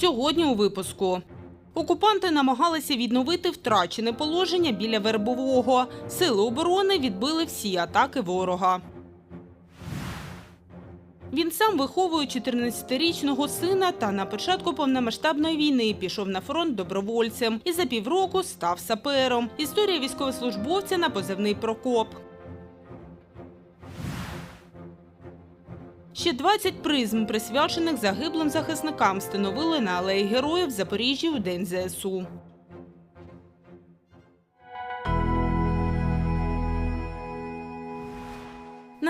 Сьогодні у випуску. Окупанти намагалися відновити втрачене положення біля Вербового. Сили оборони відбили всі атаки ворога. Він сам виховує 14-річного сина та на початку повномасштабної війни пішов на фронт добровольцем і за півроку став сапером. Історія військовослужбовця на позивний Прокоп. Ще 20 призм, присвячених загиблим захисникам, встановили на алеї героїв в Запоріжжі у День ЗСУ.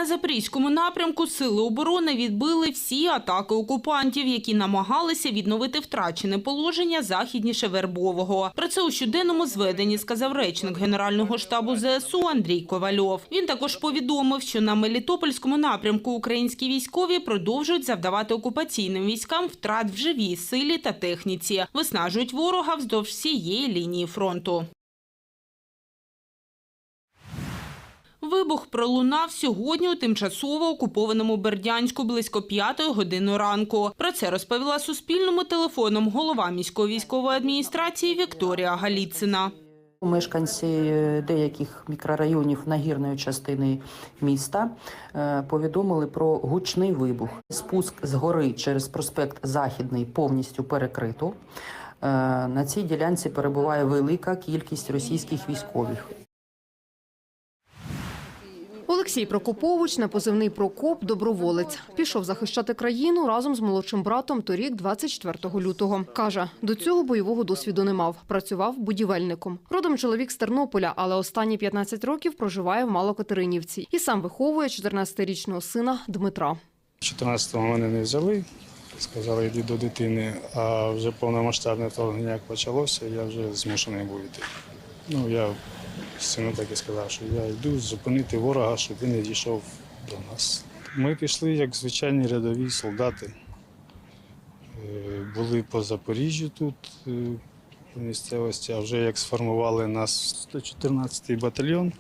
На запорізькому напрямку сили оборони відбили всі атаки окупантів, які намагалися відновити втрачене положення західніше Вербового. Про це у щоденному зведенні сказав речник Генерального штабу ЗСУ Андрій Ковальов. Він також повідомив, що на Мелітопольському напрямку українські військові продовжують завдавати окупаційним військам втрат в живій силі та техніці, виснажують ворога вздовж всієї лінії фронту. Вибух пролунав сьогодні у тимчасово окупованому Бердянську близько п'ятої години ранку. Про це розповіла Суспільному телефоном голова міської військової адміністрації Вікторія Галіцина. Мешканці деяких мікрорайонів нагірної частини міста е, повідомили про гучний вибух. Спуск з гори через проспект Західний повністю перекрито. Е, На цій ділянці перебуває велика кількість російських військових. Олексій Прокопович на позивний Прокоп доброволець. Пішов захищати країну разом з молодшим братом торік, 24 лютого. Каже, до цього бойового досвіду не мав. Працював будівельником. Родом чоловік з Тернополя, але останні 15 років проживає в Малокатеринівці і сам виховує 14-річного сина Дмитра. 14-го мене не взяли, сказали, йди до дитини, а вже повномасштабне вторгнення як почалося, я вже змушений був йти. Ну, я сину так і сказав, що я йду зупинити ворога, щоб він не дійшов до нас. Ми пішли як звичайні рядові солдати. Е, Були по Запоріжжю тут, е, по місцевості, а вже як сформували нас 114-й батальйон,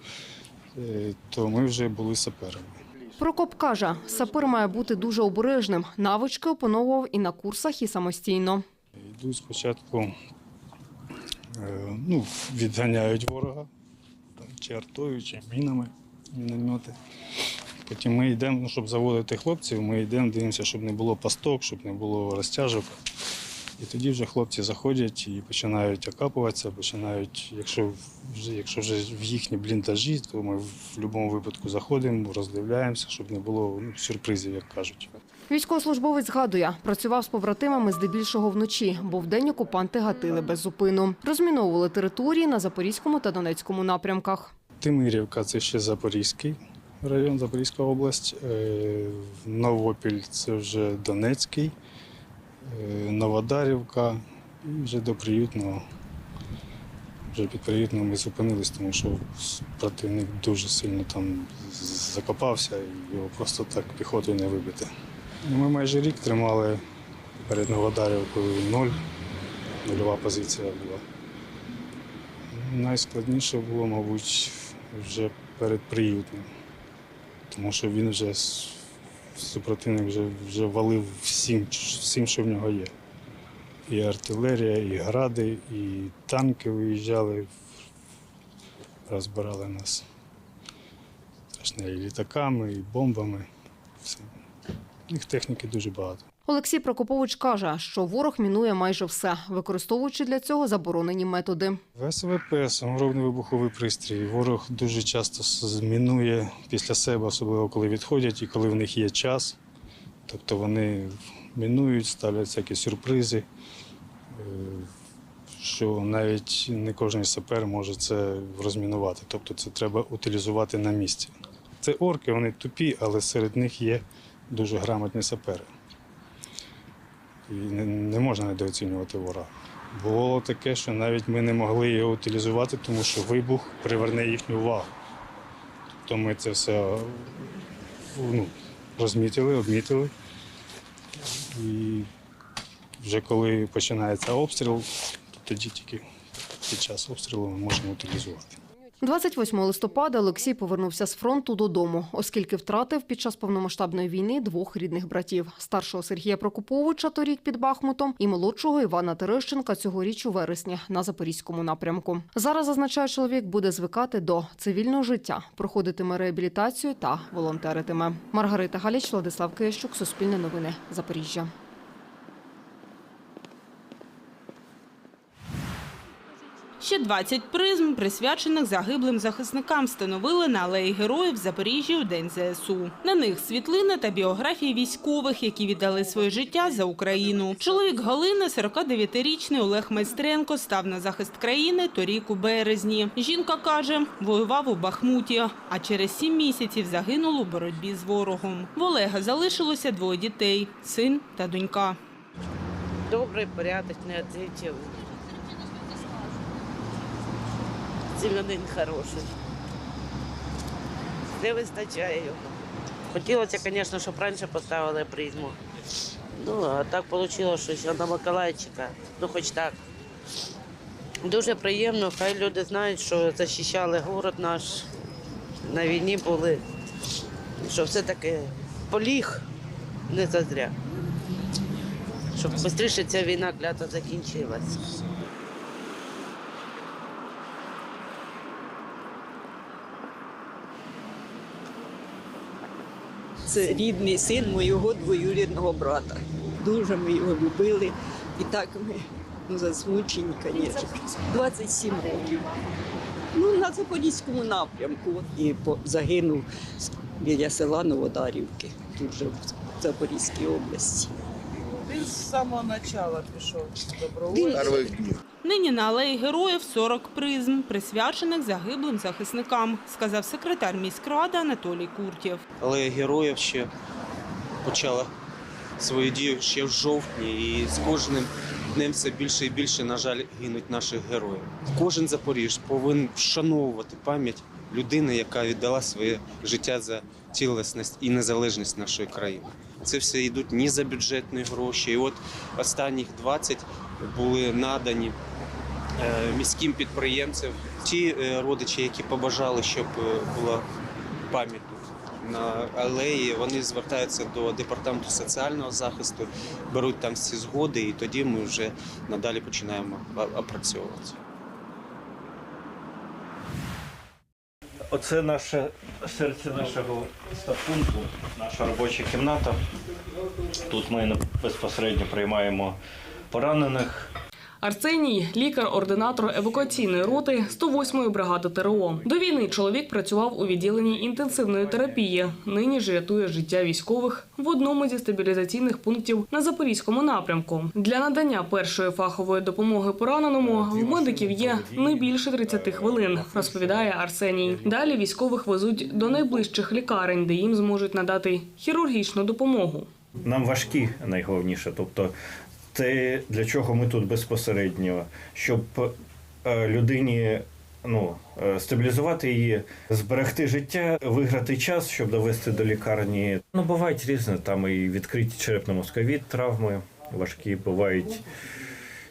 е, то ми вже були саперами. Прокоп каже, сапер має бути дуже обережним. Навички опановував і на курсах, і самостійно. Йдуть спочатку, ну, відганяють ворога, чи артою, чи мінами, міномети. Потім ми йдемо, ну, щоб заводити хлопців, ми йдемо, дивимося, щоб не було пасток, щоб не було розтяжок. І тоді вже хлопці заходять і починають окапуватися, починають, якщо вже, якщо вже в їхні бліндажі, то ми в будь-якому випадку заходимо, роздивляємося, щоб не було ну, сюрпризів, як кажуть. Військовослужбовець згадує, працював з побратимами здебільшого вночі, бо вдень окупанти гатили без зупину. Розміновували території на Запорізькому та Донецькому напрямках. Тимирівка це ще Запорізький район, Запорізька область. Е, Новопіль це вже Донецький, Е, Новодарівка і вже до Приютного. Вже під Приютного ми зупинились, тому що противник дуже сильно там закопався його просто так піхотою не вибити. Ну, Ми майже рік тримали перед Новодарівкою ноль, нульова позиція була. Найскладніше було, мабуть, вже перед приютним, тому що він вже супротивник вже, вже валив всім, всім, що в нього є. І артилерія, і гради, і танки виїжджали, розбирали нас. Страшне, і літаками, і бомбами. Все. Їх техніки дуже багато. Олексій Прокопович каже, що ворог мінує майже все, використовуючи для цього заборонені методи. ВСВП, саморобний вибуховий пристрій. Ворог дуже часто змінує після себе, особливо коли відходять і коли в них є час. Тобто вони мінують, ставлять всякі сюрпризи, е, що навіть не кожен сапер може це розмінувати. Тобто це треба утилізувати на місці. Це орки, вони тупі, але серед них є дуже грамотні сапери. І не, не можна недооцінювати ворога. Було таке, що навіть ми не могли його утилізувати, тому що вибух приверне їхню увагу. Тобто ми це все ну, розмітили, обмітили. І вже коли починається обстріл, то тоді тільки під час обстрілу ми можемо утилізувати. 28 листопада Олексій повернувся з фронту додому, оскільки втратив під час повномасштабної війни двох рідних братів: старшого Сергія Прокоповича торік під Бахмутом і молодшого Івана Терещенка цьогоріч у вересні на запорізькому напрямку. Зараз зазначає чоловік, буде звикати до цивільного життя, проходитиме реабілітацію та волонтеритиме. Маргарита Галіч, Владислав Киящук, Суспільне новини, Запоріжжя. Ще 20 призм, присвячених загиблим захисникам, встановили на алеї героїв в у День ЗСУ. На них світлини та біографії військових, які віддали своє життя за Україну. Чоловік Галини, 49-річний Олег Майстренко, став на захист країни торік у березні. Жінка каже, воював у Бахмуті, а через сім місяців загинув у боротьбі з ворогом. В Олега залишилося двоє дітей – син та донька. Добрий, порядочний, Сім'янин хороший. Не вистачає його. Хотілося, звісно, щоб раніше поставили призму. Ну, а так вийшло, що ще на Миколайчика. Ну, хоч так. Дуже приємно, хай люди знають, що захищали город наш, на війні були, що все-таки поліг не зазря щоб швидше ця війна клята закінчилась. Це рідний син моєго двоюрідного брата. Дуже ми його любили. І так ми ну, засмучені, звісно. 27 років. Ну, на Запорізькому напрямку. І загинув біля села Новодарівки, тут же в Запорізькій області. Він з самого початку пішов Він Нині на алеї героїв 40 призм, присвячених загиблим захисникам, сказав секретар міськради Анатолій Куртєв. але героїв ще почала свою дію ще в жовтні, і з кожним днем все більше і більше, на жаль, гинуть наших героїв. Кожен запоріж повинен вшановувати пам'ять людини, яка віддала своє життя за цілісність і незалежність нашої країни. Це все йдуть ні за бюджетні гроші. І от останніх 20 були надані е, міським підприємцям. Ті е, родичі, які побажали, щоб е, була пам'ять на алеї, вони звертаються до департаменту соціального захисту, беруть там всі згоди, і тоді ми вже надалі починаємо опрацьовувати. Оце наше серце нашого стаб-пункту, наша робоча кімната. Тут ми безпосередньо приймаємо поранених. Арсеній лікар-ординатор евакуаційної роти 108-ї бригади ТРО. До війни чоловік працював у відділенні інтенсивної терапії. Нині ж рятує життя військових в одному зі стабілізаційних пунктів на запорізькому напрямку. Для надання першої фахової допомоги пораненому в медиків є не більше 30 хвилин, розповідає Арсеній. Далі військових везуть до найближчих лікарень, де їм зможуть надати хірургічну допомогу. Нам важкі найголовніше. Тобто, те, для чого ми тут безпосередньо, щоб е, людині. Ну, е, стабілізувати її, зберегти життя, виграти час, щоб довести до лікарні. Ну, бувають різні, там і відкриті черепно-мозкові травми важкі, бувають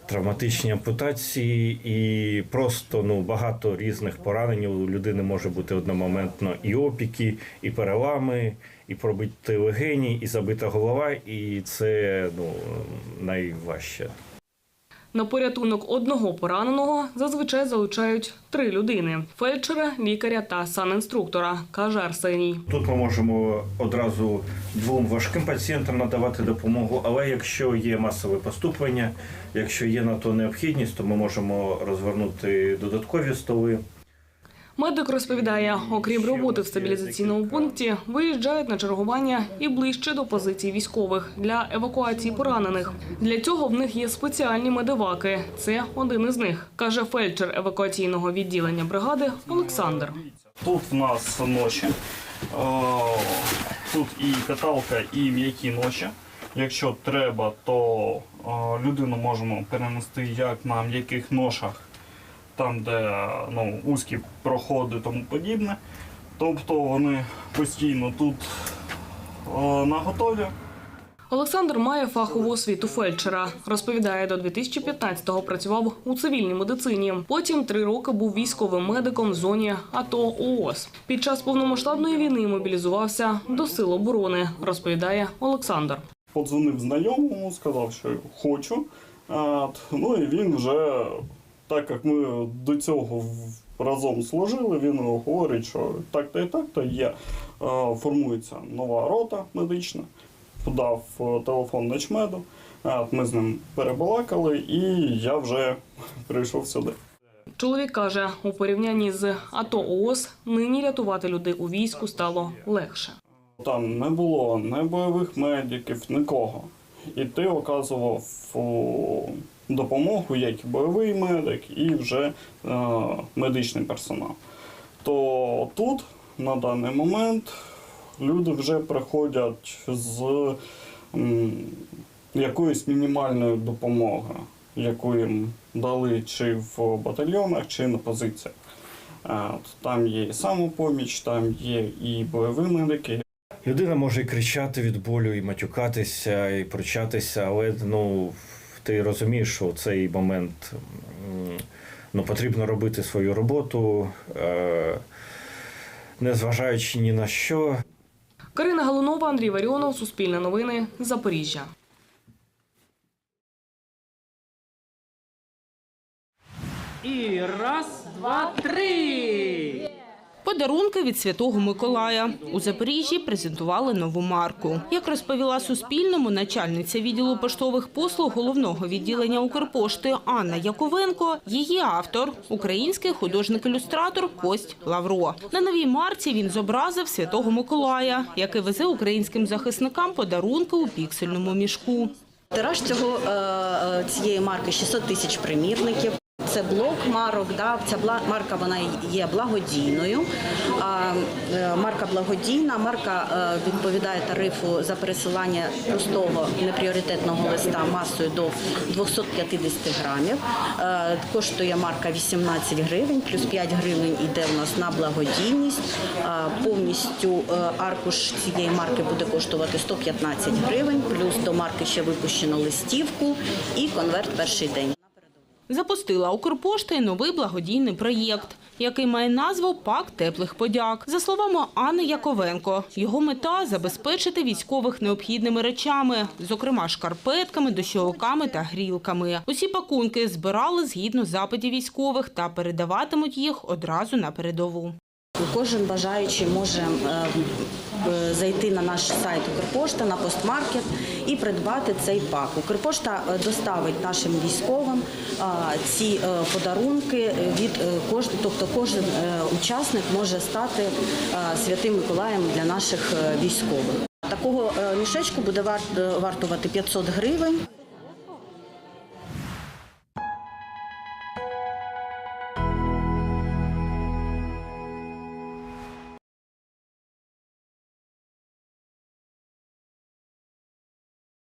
травматичні ампутації, і просто ну, багато різних поранень. У людини може бути одномоментно і опіки, і перелами, і пробиті легені, і забита голова, і це ну, найважче. На порятунок одного пораненого зазвичай залучають три людини: фельдшера, лікаря та санінструктора, каже Арсеній. Тут ми можемо одразу двом важким пацієнтам надавати допомогу, але якщо є масове поступлення, якщо є на то необхідність, то ми можемо розвернути додаткові столи. Медик розповідає, окрім роботи в стабілізаційному пункті, виїжджають на чергування і ближче до позицій військових для евакуації поранених. Для цього в них є спеціальні медиваки. Це один із них, каже фельдшер евакуаційного відділення бригади Олександр. Тут в нас ночі. Тут і каталка, і м'які ночі. Якщо треба, то людину можемо перенести як на м'яких ношах, там, де ну, вузькі проходи і тому подібне. Тобто вони постійно тут о, на готові. Олександр має фахову освіту фельдшера. Розповідає, до 2015-го працював у цивільній медицині. Потім три роки був військовим медиком в зоні АТО ООС. Під час повномасштабної війни мобілізувався до сил оборони, розповідає Олександр. Подзвонив знайомому, сказав, що хочу. Ну і він вже, так як ми до цього разом служили, він говорить, що так-то і так-то є. Е, Формується нова рота медична. Подав е, телефон начмеду. От, Ми з ним перебалакали, і я вже прийшов сюди. Чоловік каже, у порівнянні з АТО ООС нині рятувати людей у війську стало легше. Там не було ні бойових медиків, нікого. І ти оказував допомогу як і бойовий медик, і вже е, медичний персонал. То тут на даний момент люди вже приходять з м, якоюсь мінімальною допомогою, яку їм дали чи в батальйонах, чи на позиціях. Е, Там є і самопоміч, там є і бойові медики, Людина може і кричати від болю, і матюкатися, і пручатися, але ну, ти розумієш, що в цей момент ну, потрібно робити свою роботу, е, незважаючи ні на що. Карина Галунова, Андрій Варіонов, Суспільне новини, Запоріжжя. І раз, два, три. Подарунки від Святого Миколая. У Запоріжжі презентували нову марку. Як розповіла Суспільному начальниця відділу поштових послуг головного відділення Укрпошти Анна Яковенко, її автор – український художник-ілюстратор Кость Лавро. На новій марці він зобразив Святого Миколая, який везе українським захисникам подарунки у піксельному мішку. Тираж цього е, е, цієї марки 600 тисяч примірників. Це блок марок. Да, ця марка вона є благодійною. А, е, марка благодійна. Марка е, відповідає тарифу за пересилання простого непріоритетного листа масою до 250 грамів. Е, коштує марка 18 гривень, плюс 5 гривень йде у нас на благодійність. Повністю аркуш цієї марки буде коштувати 115 гривень, плюс до марки ще випущено листівку і конверт перший день. Запустила Укрпошта й новий благодійний проєкт, який має назву «Пак теплих подяк». За словами Анни Яковенко, його мета – забезпечити військових необхідними речами, зокрема шкарпетками, дощовиками та грілками. Усі пакунки збирали згідно запитів військових та передаватимуть їх одразу на передову. Кожен бажаючий може е, зайти на наш сайт Укрпошта, на постмаркет і придбати цей пак. Укрпошта е, доставить нашим військовим е, ці е, подарунки від кожного, тобто кожен е, учасник може стати е, святим Миколаєм для наших е, військових. Такого е, мішечку буде вартувати 500 гривень.